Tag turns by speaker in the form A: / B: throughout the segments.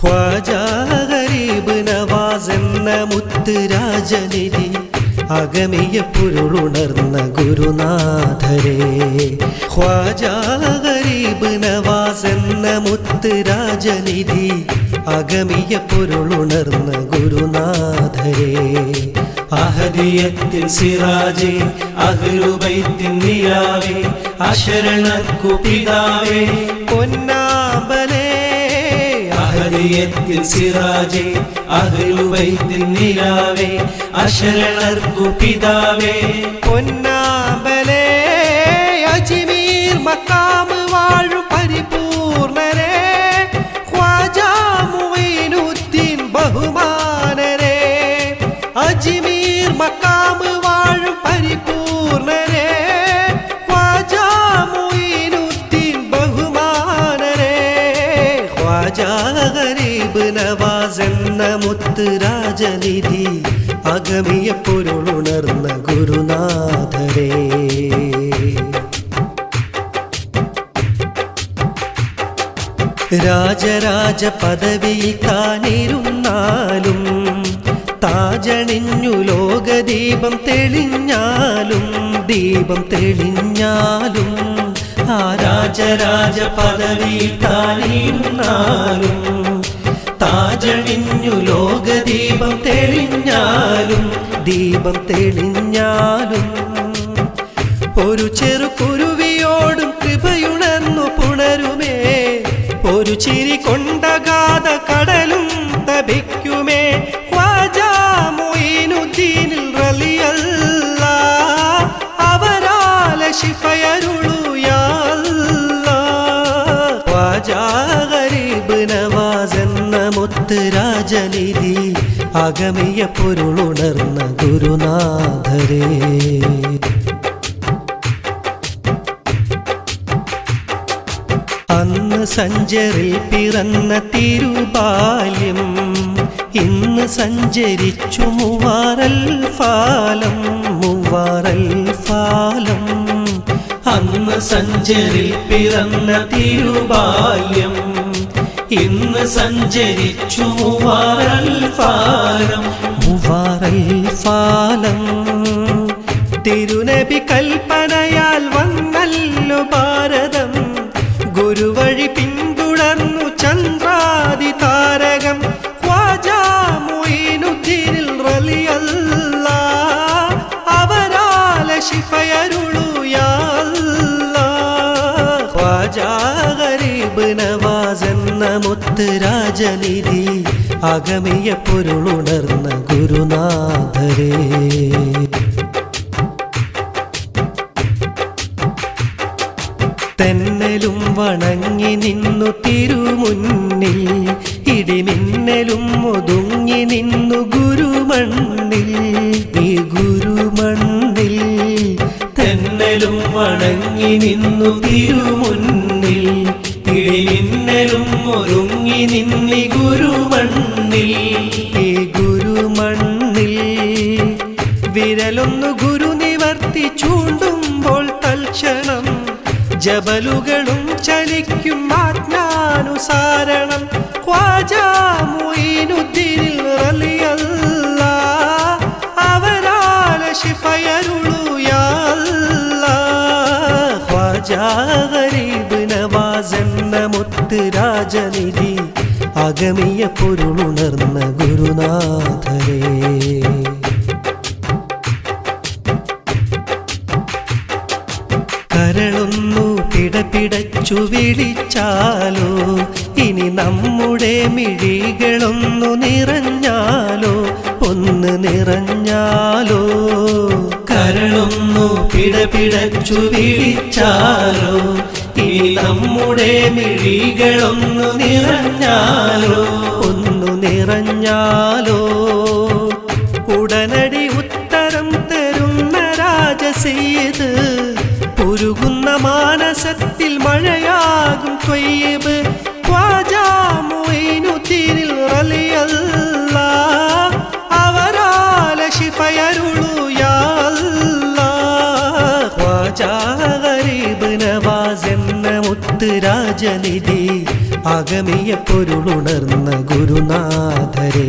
A: ഖ്വാജാ ഗരീബ് നവാസ് എന്ന മുത്തുരാജനിധി അഗമിയ പൊരുളുണർന്ന ഗുരുനാഥരേ. ഖ്വാജാ ഗരീബ് നവാസ് എന്ന മുത്തുരാജനിധി അഗമിയ പൊരുളുണർന്ന ഗുരുനാഥരേ.
B: അഹദിയത്തിൻ സിറാജേ അഹ്ലുബൈത്തിൻ നിലാവേ അശരണർക്കു പിതാവേ.
A: പൊന്നാമ്പലേ
B: അഹദിയത്തിൻ സിറാജേ അഹ്ലുബൈത്തിൻ നിലാവേ അശരണർക്കു പിതാവേ.
A: പൊന്നാമ്പലേ അജ്മീർ മക്കാമ് ഖ്വാജാ ഗരീബ് നവാസ് എന്ന മുത്ത് രാജനിധി അഗമിയ പൊരുളുണർന്ന ഗുരുനാഥരേ. രാജരാജ പദവി താനിരുന്നാലും താജണിഞ്ഞു ലോകദീപം തെളിഞ്ഞാലും ദീപം തെളിഞ്ഞാലും രാജരാജ പദവി താനിരുന്നാലും താജണിഞ്ഞു ലോകദീപം തെളിഞ്ഞാലും ദീപം തെളിഞ്ഞാലും ഒരു ചെറു ഗരീബ് നവാസ് എന്ന മുത്ത് രാജനിധി അഗമിയ പൊരുളുണർന്ന ഗുരുനാഥരേ. അന്ന് സഞ്ചരിൽ പിറന്ന തിരുബാല്യം ഇന്ന് സഞ്ചരിച്ചു മൂവാറൽ ഫാലം മൂവാറൽ ഫാലം
B: അന്ന് സഞ്ചരിൽ പിറന്ന തിരുബാല്യം. ഇന്ന് സഞ്ചരിച്ചു മൂവാറൽ ഫാരം
A: മൂവാറൽ ഗരീബ് നവാസ് എന്ന മുത്ത് രാജനിധി അഗമിയ പൊരുളുണർന്ന ഗുരുനാഥരേ. തെന്നലും വണങ്ങി നിന്നു തിരുമുന്നിൽ ഇടിമിന്നലും ഒതുങ്ങി നിന്നു ഗുരുമണ്ണിൽ ഈ ഗുരുമണ്ണിൽ
B: തെന്നലും വണങ്ങി നിന്നു തിരുമുന്നിൽ ഇടിമിന്നലും ഒരുങ്ങി നിന്നി ഗുരുമണ്ണിൽ.
A: ഈ ഗുരുമണ്ണിൽ വിരലൊന്നു ഗുരു നിവർത്തി ചൂണ്ടുമ്പോൾ തൽക്ഷണം ജബലുകളും ചലിക്കും ആജ്ഞാനുസാരണം. ഖ്വാജാ മൊയ്നുദ്ദീനിൽ മുത്ത് രാജനിധി അഗമിയ പൊരുളുണർന്ന ഗുരുനാഥരേ. കരളൊന്നു പിടപിടച്ചു വിളിച്ചാലോ ഇനി നമ്മുടെ മിഴികളൊന്നു നിറഞ്ഞാലോ ഒന്ന് നിറഞ്ഞാലോ.
B: പിടപിടച്ചു വിളിച്ചാലോ ഇനി നമ്മുടെ മിഴികളൊന്നു നിറഞ്ഞാലോ?
A: ഒന്നു നിറഞ്ഞാലോ? ഉടനടി ഉത്തരം തരുന്ന രാജസീത് പുരുകുന്ന മാനസത്തിൽ മഴയാകും ത്വയ്യബ് രാജനിധി അകമിയ പൊരുളുണർന്ന ഗുരുനാഥരേ.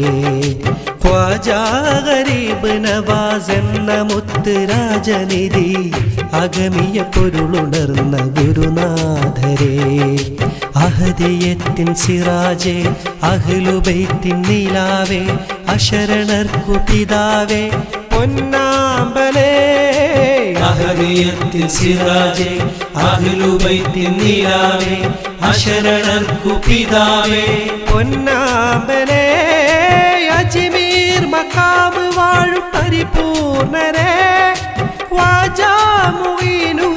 A: ഖ്വാജാഗരീബ് നവാസ് എന്ന മുത്ത് രാജനിധി അകമിയ പൊരുളുണർന്ന ഗുരുനാഥരേ. അഹദിയത്തിൻ സിറാജേ അഹ്ലുബൈത്തിൻ നീലാവേ അശരണർക്കു പിതാവേ പൊന്നാമ്പലേ.
B: അഹദിയത്തിൻ സിറാജെ അഹ്ലുബൈത്തിൻ നീലാവേ അശരണർക്കു പിതാവേ.
A: പൊന്നാമ്പനേ അജ്മീർ മക്കാമ് വാഴും പരിപൂർണരേ. ഖ്വാജാ മുഈനു